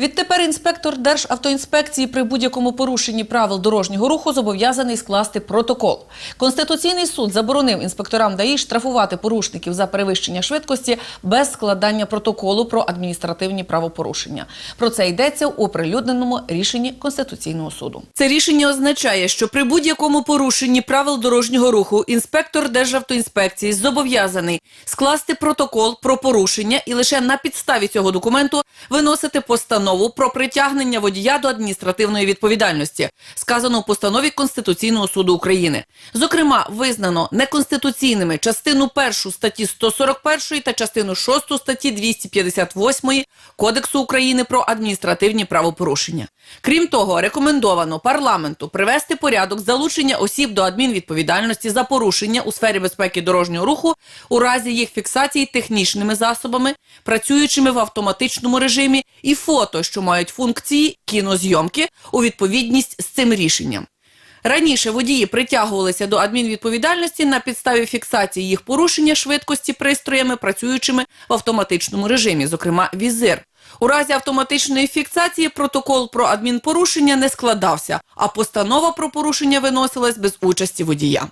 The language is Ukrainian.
Відтепер інспектор Державтоінспекції при будь-якому порушенні правил дорожнього руху зобов'язаний скласти протокол. Конституційний суд заборонив інспекторам ДАІ штрафувати порушників за перевищення швидкості без складання протоколу про адміністративні правопорушення. Про це йдеться у оприлюдненому рішенні Конституційного суду. Це рішення означає, що при будь-якому порушенні правил дорожнього руху інспектор Державтоінспекції зобов'язаний скласти протокол про порушення і лише на підставі цього документу виносити постанову про притягнення водія до адміністративної відповідальності, сказано у постанові Конституційного суду України. Зокрема, визнано неконституційними частину 1 статті 141 та частину 6 статті 258 Кодексу України про адміністративні правопорушення. Крім того, рекомендовано парламенту привести порядок залучення осіб до адмінвідповідальності за порушення у сфері безпеки дорожнього руху у разі їх фіксації технічними засобами, працюючими в автоматичному режимі, і що мають функції кінозйомки у відповідність з цим рішенням. Раніше водії притягувалися до адмінвідповідальності на підставі фіксації їх порушення швидкості пристроями, працюючими в автоматичному режимі, зокрема візир. У разі автоматичної фіксації протокол про адмінпорушення не складався, а постанова про порушення виносилась без участі водія.